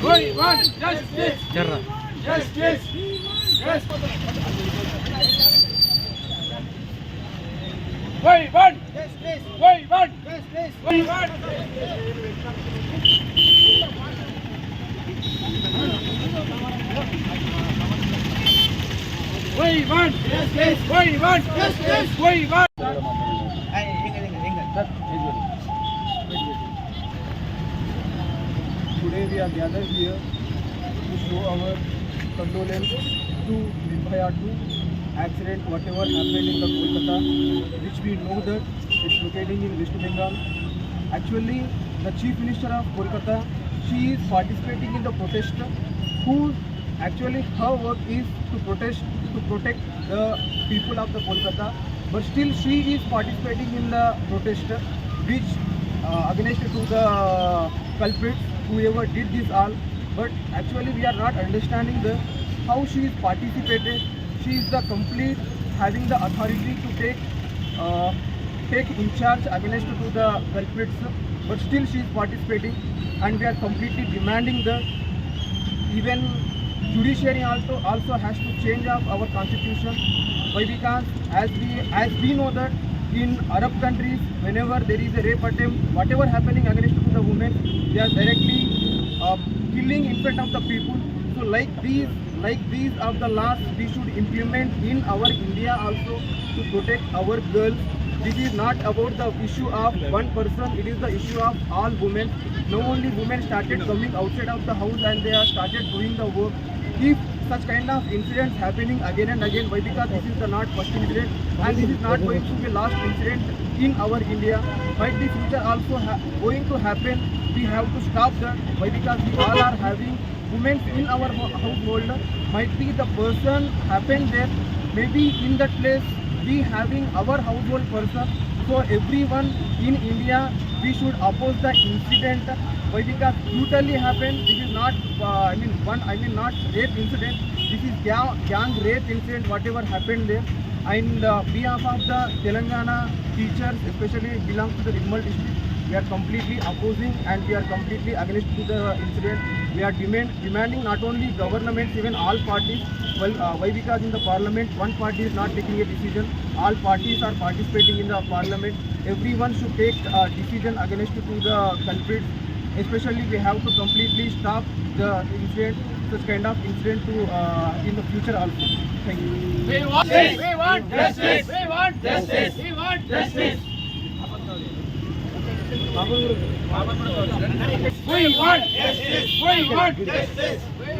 We want justice. Jarra. Justice. Yes. We want justice. We want justice. We want. We want justice. We want justice. We want. Hey, hang on, hang on, hang on. Today we are gathered here to show our condolence to Nirbhaya 2 accident, whatever happened in the Kolkata, which we know that it's locating in West Bengal. Actually, the Chief Minister of Kolkata, she is participating in the protest, who actually her work is to protest, to protect the people of the Kolkata, but still she is participating in the protest, which uh, against to the culprits whoever did this all but actually we are not understanding the how she is participated she is the complete having the authority to take uh, take in charge against to the culprits but still she is participating and we are completely demanding the even judiciary also also has to change of our constitution. Why? Because as we as we know that in Arab countries whenever there is a rape attempt whatever happening against to the women they are directly killing in front of the people. So like these like these of the laws we should implement in our India also to protect our girls. This is not about the issue of one person. It is the issue of all women. Not only women started coming outside of the house and they have started doing the work. If such kind of incidents happening again and again why because this is the not first incident and this is not going to be last incident in our India might the future also going to happen we have to stop that why because we all are having women in our household might be the person happened there maybe in that place we having our household person so everyone in India we should oppose the incident why because brutally happened? This is not uh, I mean one I mean not rape incident. This is gang, rape incident whatever happened there. And uh, behalf of the Telangana teachers especially belong to the Nirmal district we are completely opposing and we are completely against to the incident. We are demand, demanding not only governments even all parties. Well uh, why? Because in the parliament one party is not taking a decision. All parties are participating in the parliament. Everyone should take a decision against to the culprits especially we have to completely stop the incident such kind of incident to uh, in the future also thank you We want. We want justice. We want justice. We want justice. We want justice. We want justice. We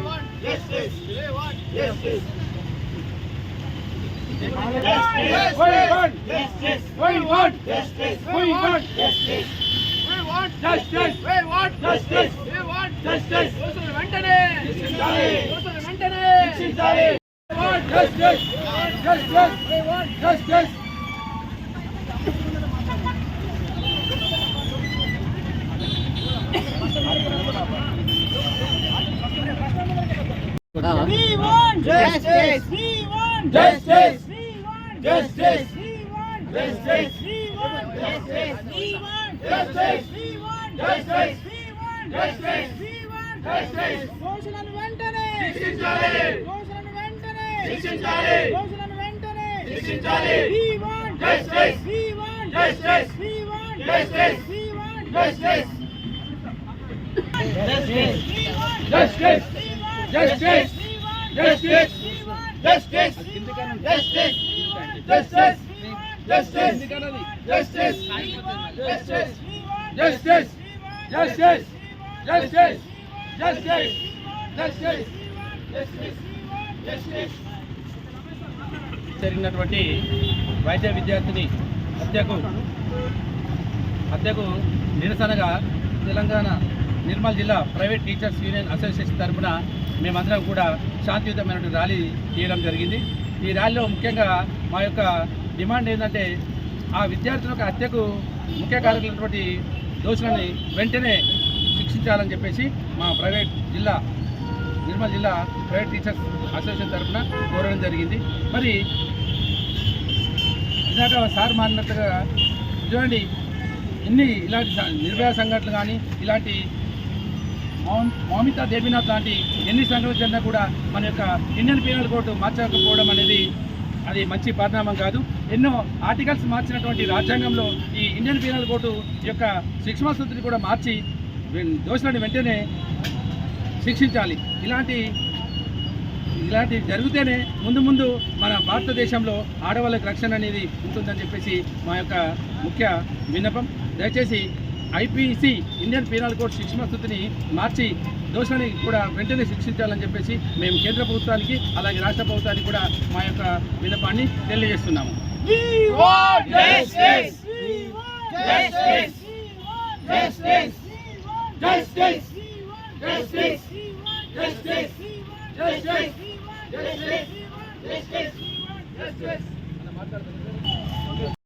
want justice. We want justice. We want justice. We want justice. We want justice. Want justice we want justice we want justice దోషులను వెంటనే శిక్షించాలి దోషులను వెంటనే శిక్షించాలి we want justice we want justice we want justice We want justice. We want justice. We want justice. We want Justice. We want Justice. We want Justice. We want Justice. We want Justice. We want Justice. దోషులను వెంటనే శిక్షించాలి. దోషులను వెంటనే శిక్షించాలి. దోషులను వెంటనే శిక్షించాలి. We want Justice. We want Justice. We want Justice. We want Justice. Justice. We want Justice. We want Justice. We want Justice. We want Justice. Justice. Justice. జరిగినటువంటి వైద్య విద్యార్థిని హత్యకు హత్యకు నిరసనగా తెలంగాణ నిర్మల్ జిల్లా ప్రైవేట్ టీచర్స్ యూనియన్ అసోసియేషన్ తరఫున మేమందరం కూడా శాంతియుతమైనటువంటి ర్యాలీ తీయడం జరిగింది. ఈ ర్యాలీలో ముఖ్యంగా మా యొక్క డిమాండ్ ఏంటంటే ఆ విద్యార్థుల యొక్క హత్యకు ముఖ్య కారకులైనటువంటి దోషులని వెంటనే శిక్షించాలని చెప్పేసి మా ప్రైవేట్ జిల్లా నిర్మల్ జిల్లా ప్రైవేట్ టీచర్స్ అసోసియేషన్ తరఫున కోరడం జరిగింది. మరి ఇందాక సార్ మారినట్టుగా చూడండి ఇన్ని ఇలాంటి నిర్భయ సంఘటనలు కానీ ఇలాంటి మౌమితా దేవినాథ్ లాంటి ఎన్ని సంఘటనలు జరిగినా కూడా మన యొక్క ఇండియన్ పీనల్ కోర్టు మార్చకపోవడం అనేది అది మంచి పరిణామం కాదు. ఎన్నో ఆర్టికల్స్ మార్చినటువంటి రాజ్యాంగంలో ఈ ఇండియన్ పీనల్ కోర్టు యొక్క శిక్షణ సూత్రిని కూడా మార్చి దోషులను వెంటనే శిక్షించాలి. ఇలాంటి ఇలాంటివి జరిగితేనే ముందు ముందు మన భారతదేశంలో ఆడవాళ్ళకి రక్షణ అనేది ఉంటుందని చెప్పేసి మా యొక్క ముఖ్య విన్నపం. దయచేసి ఐపీసీ ఇండియన్ పీనల్ కోడ్ శిక్షణ స్థితిని మార్చి దోషాన్ని కూడా వెంటనే శిక్షించాలని చెప్పేసి మేము కేంద్ర ప్రభుత్వానికి అలాగే రాష్ట్ర ప్రభుత్వానికి కూడా మా యొక్క విన్నపాన్ని తెలియజేస్తున్నాము. We